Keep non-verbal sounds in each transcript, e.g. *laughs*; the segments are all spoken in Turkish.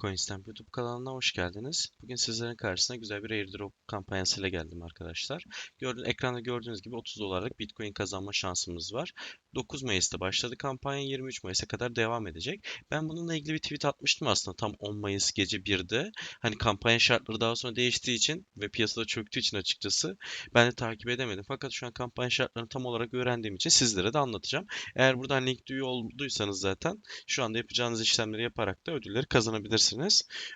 Coinstamp YouTube kanalına hoş geldiniz. Bugün sizlerin karşısına güzel bir airdrop kampanyasıyla geldim arkadaşlar. Gördüğün, ekranda gördüğünüz gibi 30 dolarlık Bitcoin kazanma şansımız var. 9 Mayıs'ta başladı kampanya 23 Mayıs'a kadar devam edecek. Ben bununla ilgili bir tweet atmıştım aslında tam 10 Mayıs gece 1'de. Hani kampanya şartları daha sonra değiştiği için ve piyasada çöktüğü için açıkçası ben de takip edemedim. Fakat şu an kampanya şartlarını tam olarak öğrendiğim için sizlere de anlatacağım. Eğer buradan linkli üye olduysanız zaten şu anda yapacağınız işlemleri yaparak da ödülleri kazanabilirsiniz.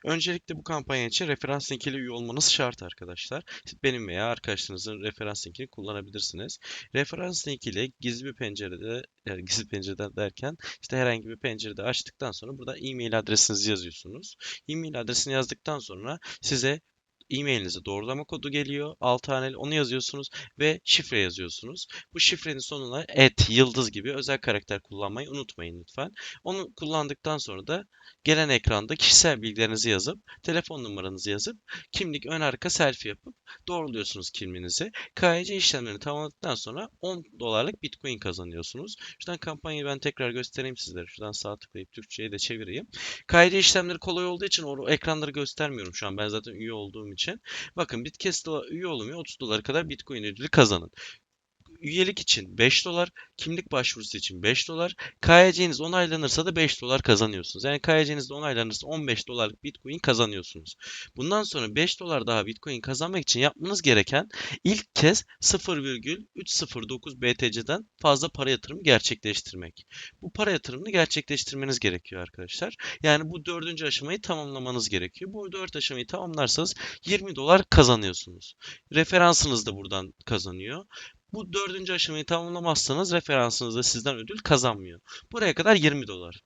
Öncelikle bu kampanya için referans linkiyle üye olmanız şart arkadaşlar. Benim veya arkadaşlarınızın referans linkini kullanabilirsiniz. Referans linkiyle gizli bir pencerede, yani *laughs* gizli pencereden derken işte herhangi bir pencerede açtıktan sonra burada e-mail adresinizi yazıyorsunuz. E-mail adresini yazdıktan sonra size e-mailinize doğrulama kodu geliyor. 6 haneli onu yazıyorsunuz ve şifre yazıyorsunuz. Bu şifrenin sonuna et, yıldız gibi özel karakter kullanmayı unutmayın lütfen. Onu kullandıktan sonra da gelen ekranda kişisel bilgilerinizi yazıp, telefon numaranızı yazıp, kimlik ön arka selfie yapıp doğruluyorsunuz kimliğinizi. KYC işlemlerini tamamladıktan sonra 10 dolarlık Bitcoin kazanıyorsunuz. Şuradan kampanyayı ben tekrar göstereyim sizlere. Şuradan sağ tıklayıp Türkçe'ye de çevireyim. KYC işlemleri kolay olduğu için o ekranları göstermiyorum şu an. Ben zaten üye olduğum için. Bakın Bitcast'a üye olun ve 30 dolar kadar Bitcoin ödülü kazanın. Üyelik için 5 dolar, kimlik başvurusu için 5 dolar, KYC'niz onaylanırsa da 5 dolar kazanıyorsunuz. Yani KYC'niz de onaylanırsa 15 dolarlık Bitcoin kazanıyorsunuz. Bundan sonra 5 dolar daha Bitcoin kazanmak için yapmanız gereken ilk kez 0,309 BTC'den fazla para yatırımı gerçekleştirmek. Bu para yatırımını gerçekleştirmeniz gerekiyor arkadaşlar. Yani bu dördüncü aşamayı tamamlamanız gerekiyor. Bu dört aşamayı tamamlarsanız 20 dolar kazanıyorsunuz. Referansınız da buradan kazanıyor. Bu dördüncü aşamayı tamamlamazsanız referansınız da sizden ödül kazanmıyor. Buraya kadar 20 dolar.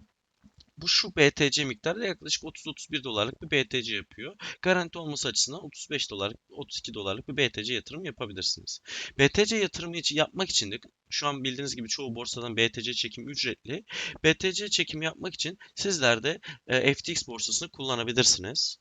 Bu şu BTC miktarı yaklaşık 30-31 dolarlık bir BTC yapıyor. Garanti olması açısından 35 dolarlık, 32 dolarlık bir BTC yatırım yapabilirsiniz. BTC yatırımı için yapmak için de şu an bildiğiniz gibi çoğu borsadan BTC çekim ücretli. BTC çekimi yapmak için sizler de e, FTX borsasını kullanabilirsiniz.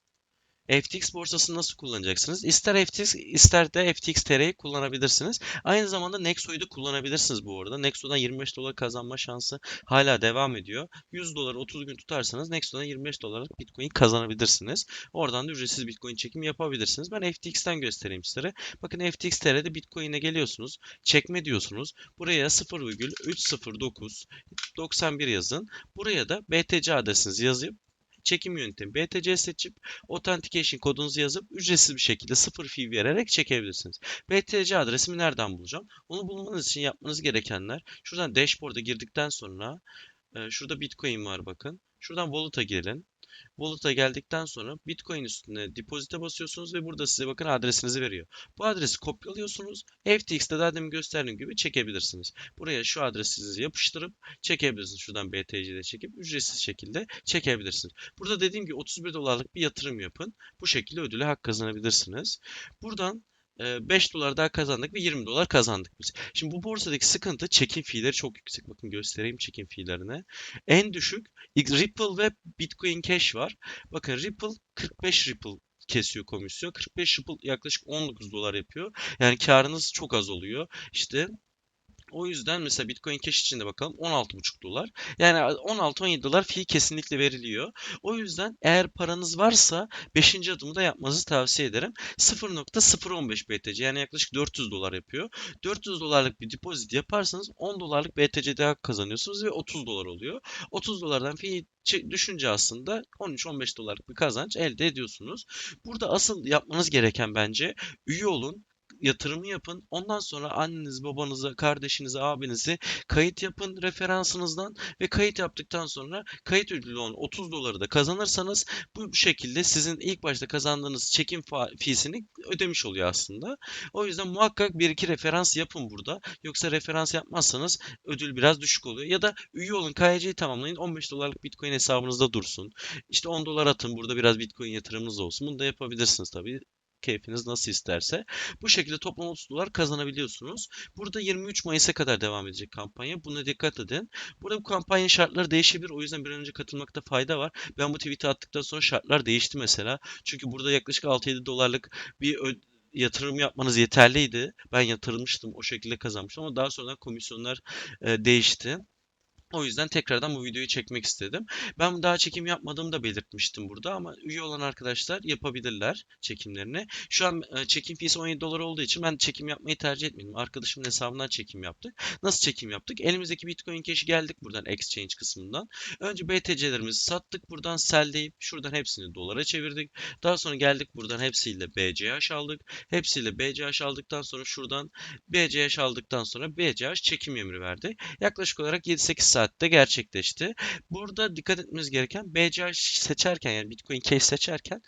FTX borsasını nasıl kullanacaksınız? İster FTX ister de FTX TR'yi kullanabilirsiniz. Aynı zamanda Nexo'yu da kullanabilirsiniz bu arada. Nexo'dan 25 dolar kazanma şansı hala devam ediyor. 100 dolar 30 gün tutarsanız Nexo'dan 25 dolarlık Bitcoin kazanabilirsiniz. Oradan da ücretsiz Bitcoin çekimi yapabilirsiniz. Ben FTX'ten göstereyim sizlere. Bakın FTX TR'de Bitcoin'e geliyorsunuz. Çekme diyorsunuz. Buraya 0,309 91 yazın. Buraya da BTC adresinizi yazıp çekim yöntemi BTC seçip Authentication kodunuzu yazıp ücretsiz bir şekilde sıfır fee vererek çekebilirsiniz. BTC adresimi nereden bulacağım? Onu bulmanız için yapmanız gerekenler şuradan dashboard'a girdikten sonra e, şurada Bitcoin var bakın. Şuradan Wallet'a gelin. Wallet'a geldikten sonra Bitcoin üstüne depozite basıyorsunuz ve burada size bakın adresinizi veriyor. Bu adresi kopyalıyorsunuz. FTX'te daha demin gösterdiğim gibi çekebilirsiniz. Buraya şu adresinizi yapıştırıp çekebilirsiniz. Şuradan BTC'de çekip ücretsiz şekilde çekebilirsiniz. Burada dediğim gibi 31 dolarlık bir yatırım yapın. Bu şekilde ödüle hak kazanabilirsiniz. Buradan 5 dolar daha kazandık ve 20 dolar kazandık biz. Şimdi bu borsadaki sıkıntı çekim fiilleri çok yüksek. Bakın göstereyim çekim fiillerini. En düşük Ripple ve Bitcoin Cash var. Bakın Ripple 45 Ripple kesiyor komisyon. 45 Ripple yaklaşık 19 dolar yapıyor. Yani karınız çok az oluyor. İşte o yüzden mesela Bitcoin Cash için de bakalım 16,5 dolar. Yani 16-17 dolar fee kesinlikle veriliyor. O yüzden eğer paranız varsa 5. adımı da yapmanızı tavsiye ederim. 0.015 BTC yani yaklaşık 400 dolar yapıyor. 400 dolarlık bir depozit yaparsanız 10 dolarlık BTC daha kazanıyorsunuz ve 30 dolar oluyor. 30 dolardan fee düşünce aslında 13-15 dolarlık bir kazanç elde ediyorsunuz. Burada asıl yapmanız gereken bence üye olun, yatırımı yapın. Ondan sonra anneniz, babanızı, kardeşinizi, abinizi kayıt yapın referansınızdan ve kayıt yaptıktan sonra kayıt ödülü olan 30 doları da kazanırsanız bu şekilde sizin ilk başta kazandığınız çekim fiisini ödemiş oluyor aslında. O yüzden muhakkak bir iki referans yapın burada. Yoksa referans yapmazsanız ödül biraz düşük oluyor. Ya da üye olun KYC'yi tamamlayın 15 dolarlık Bitcoin hesabınızda dursun. İşte 10 dolar atın burada biraz Bitcoin yatırımınız olsun. Bunu da yapabilirsiniz tabii keyfiniz nasıl isterse. Bu şekilde toplam 30 dolar kazanabiliyorsunuz. Burada 23 Mayıs'a kadar devam edecek kampanya. Buna dikkat edin. Burada bu kampanyanın şartları değişebilir. O yüzden bir an önce katılmakta fayda var. Ben bu tweet'i attıktan sonra şartlar değişti mesela. Çünkü burada yaklaşık 6-7 dolarlık bir yatırım yapmanız yeterliydi. Ben yatırmıştım. O şekilde kazanmıştım ama daha sonra komisyonlar e, değişti. O yüzden tekrardan bu videoyu çekmek istedim. Ben daha çekim yapmadığımı da belirtmiştim burada ama üye olan arkadaşlar yapabilirler çekimlerini. Şu an e, çekim fiyesi 17 dolar olduğu için ben çekim yapmayı tercih etmedim. Arkadaşımın hesabından çekim yaptık. Nasıl çekim yaptık? Elimizdeki Bitcoin Cash'i geldik buradan Exchange kısmından. Önce BTC'lerimizi sattık. Buradan sell deyip şuradan hepsini dolara çevirdik. Daha sonra geldik buradan hepsiyle BCH aldık. Hepsiyle BCH aldıktan sonra şuradan BCH aldıktan sonra BCH çekim emri verdi. Yaklaşık olarak 7-8 saatte gerçekleşti. Burada dikkat etmemiz gereken BCH seçerken yani Bitcoin Cash seçerken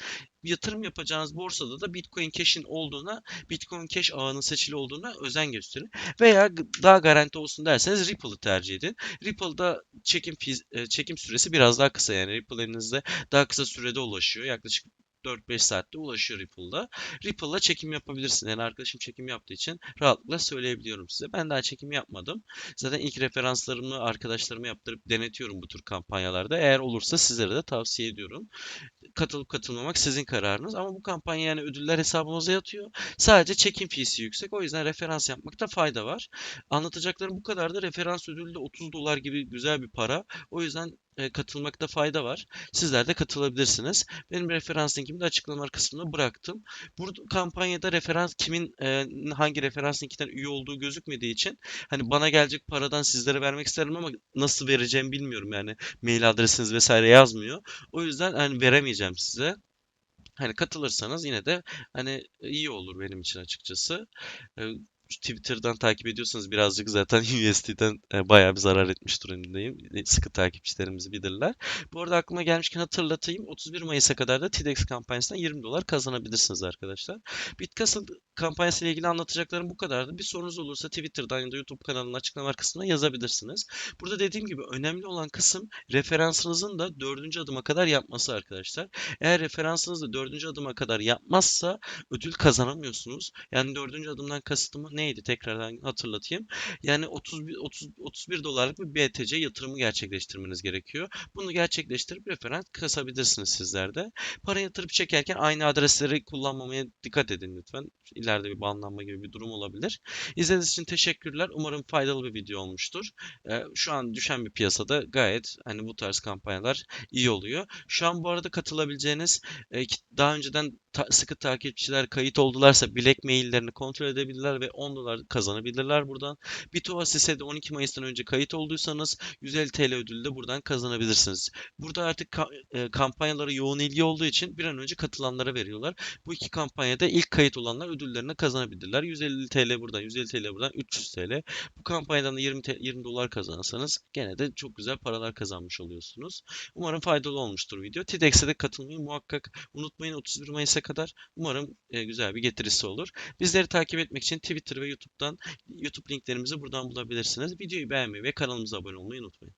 yatırım yapacağınız borsada da Bitcoin Cash'in olduğuna, Bitcoin Cash ağının seçili olduğuna özen gösterin. Veya daha garanti olsun derseniz Ripple'ı tercih edin. Ripple'da çekim e, çekim süresi biraz daha kısa yani Ripple elinizde daha kısa sürede ulaşıyor. Yaklaşık 4-5 saatte ulaşıyor Ripple'da. Ripple'la çekim yapabilirsin. Yani arkadaşım çekim yaptığı için rahatlıkla söyleyebiliyorum size. Ben daha çekim yapmadım. Zaten ilk referanslarımı arkadaşlarıma yaptırıp denetiyorum bu tür kampanyalarda. Eğer olursa sizlere de tavsiye ediyorum. Katılıp katılmamak sizin kararınız. Ama bu kampanya yani ödüller hesabımıza yatıyor. Sadece çekim fiyesi yüksek. O yüzden referans yapmakta fayda var. Anlatacaklarım bu kadar da referans ödülü de 30 dolar gibi güzel bir para. O yüzden e, katılmakta fayda var. Sizler de katılabilirsiniz. Benim referans linkimi de açıklamalar kısmına bıraktım. Burada kampanyada referans kimin e, hangi referans linkinden üye olduğu gözükmediği için hani bana gelecek paradan sizlere vermek isterim ama nasıl vereceğimi bilmiyorum yani mail adresiniz vesaire yazmıyor. O yüzden hani veremeyeceğim size. Hani katılırsanız yine de hani iyi olur benim için açıkçası. Twitter'dan takip ediyorsanız birazcık zaten *laughs* USD'den e, bayağı bir zarar etmiş durumdayım. E, Sıkı takipçilerimiz bilirler. Bu arada aklıma gelmişken hatırlatayım. 31 Mayıs'a kadar da TEDx kampanyasından 20 dolar kazanabilirsiniz arkadaşlar. Bitcastle kampanyası ile ilgili anlatacaklarım bu kadardı. Bir sorunuz olursa Twitter'dan ya da YouTube kanalının açıklama kısmına yazabilirsiniz. Burada dediğim gibi önemli olan kısım referansınızın da dördüncü adıma kadar yapması arkadaşlar. Eğer referansınız da dördüncü adıma kadar yapmazsa ödül kazanamıyorsunuz. Yani dördüncü adımdan kastım neydi? Tekrardan hatırlatayım. Yani 31, 30, 31 dolarlık bir BTC yatırımı gerçekleştirmeniz gerekiyor. Bunu gerçekleştirip referans kasabilirsiniz sizler de. Para yatırıp çekerken aynı adresleri kullanmamaya dikkat edin lütfen. İleride bir banlanma gibi bir durum olabilir. İzlediğiniz için teşekkürler. Umarım faydalı bir video olmuştur. Ee, şu an düşen bir piyasada gayet hani bu tarz kampanyalar iyi oluyor. Şu an bu arada katılabileceğiniz e, daha önceden sıkı takipçiler kayıt oldularsa bilek maillerini kontrol edebilirler ve 10 dolar kazanabilirler buradan. Bitoasis'e de 12 Mayıs'tan önce kayıt olduysanız 150 TL ödülü de buradan kazanabilirsiniz. Burada artık ka- e, kampanyalara yoğun ilgi olduğu için bir an önce katılanlara veriyorlar. Bu iki kampanyada ilk kayıt olanlar ödüllerini kazanabilirler. 150 TL buradan, 150 TL buradan, 300 TL. Bu kampanyadan da 20, te- 20 dolar kazanırsanız gene de çok güzel paralar kazanmış oluyorsunuz. Umarım faydalı olmuştur video. TEDx'e de katılmayı muhakkak unutmayın 31 Mayıs'a kadar. Umarım e, güzel bir getirisi olur. Bizleri takip etmek için Ve YouTube'dan YouTube linklerimizi buradan bulabilirsiniz. Videoyu beğenmeyi ve kanalımıza abone olmayı unutmayın.